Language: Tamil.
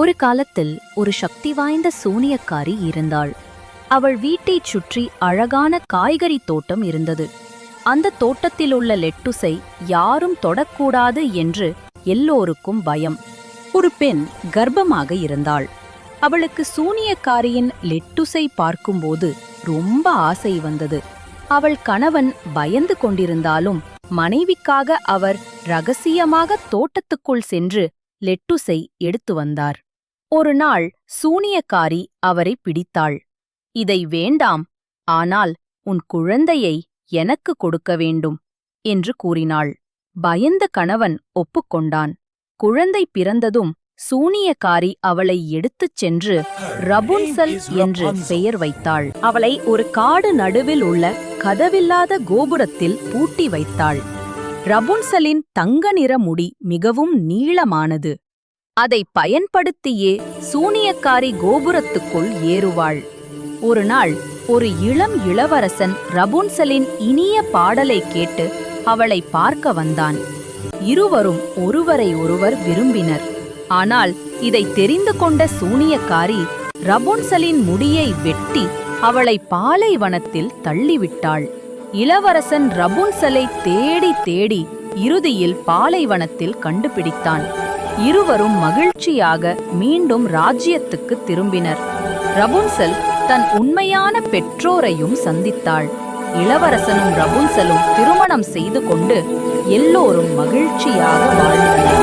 ஒரு காலத்தில் ஒரு சக்தி வாய்ந்த சூனியக்காரி இருந்தாள். அவள் வீட்டைச் சுற்றி அழகான காய்கறி தோட்டம் இருந்தது. அந்த தோட்டத்தில் உள்ள லெட்டுஸை யாரும் தொடக்கூடாது என்று எல்லோருக்கும் பயம். ஒரு பெண் கர்ப்பமாக இருந்தாள். அவளுக்கு சூனியக்காரியின் லெட்டுஸை பார்க்கும்போது ரொம்ப ஆசை வந்தது. அவள் கணவன் பயந்து கொண்டிருந்தாலும் மனைவிக்காக அவர் ரகசியமாக தோட்டத்துக்குள் சென்று லெட்டுஸை எடுத்து வந்தார். ஒரு நாள் சூனியக்காரி அவரை பிடித்தாள். இதை வேண்டாம் ஆனால் உன் குழந்தையை எனக்கு கொடுக்க வேண்டும் என்று கூறினாள். பயந்த கணவன் ஒப்புக்கொண்டான் குழந்தை பிறந்ததும் சூனியக்காரி அவளை எடுத்துச் சென்று ரபுன்சல் என்று பெயர் வைத்தாள். அவளை ஒரு காடு நடுவில் உள்ள கதவில்லாத கோபுரத்தில் பூட்டி வைத்தாள். ரபுன்சலின் தங்க நிற முடி மிகவும் நீளமானது. அதை பயன்படுத்தியே சூனியக்காரி கோபுரத்துக்குள் ஏறுவாள். ஒரு நாள் ஒரு இளம் இளவரசன் ரபுன்சலின் இனிய பாடலை கேட்டு அவளை பார்க்க வந்தான். இருவரும் ஒருவரை ஒருவர் விரும்பினர். ஆனால் இதை தெரிந்து கொண்ட சூனியக்காரி ரபுன்சலின் முடியை வெட்டி அவளை பாலைவனத்தில் தள்ளிவிட்டாள். இளவரசன் ரபுன்சலை தேடி தேடி இறுதியில் பாலைவனத்தில் கண்டுபிடித்தான். இருவரும் மகிழ்ச்சியாக மீண்டும் ராஜ்யத்துக்கு திரும்பினர். ரபுன்சல் தன் உண்மையான பெற்றோரையும் சந்தித்தாள். இளவரசனும் ரபுன்சலும் திருமணம் செய்து கொண்டு எல்லோரும் மகிழ்ச்சியாக வாழ்ந்தனர்.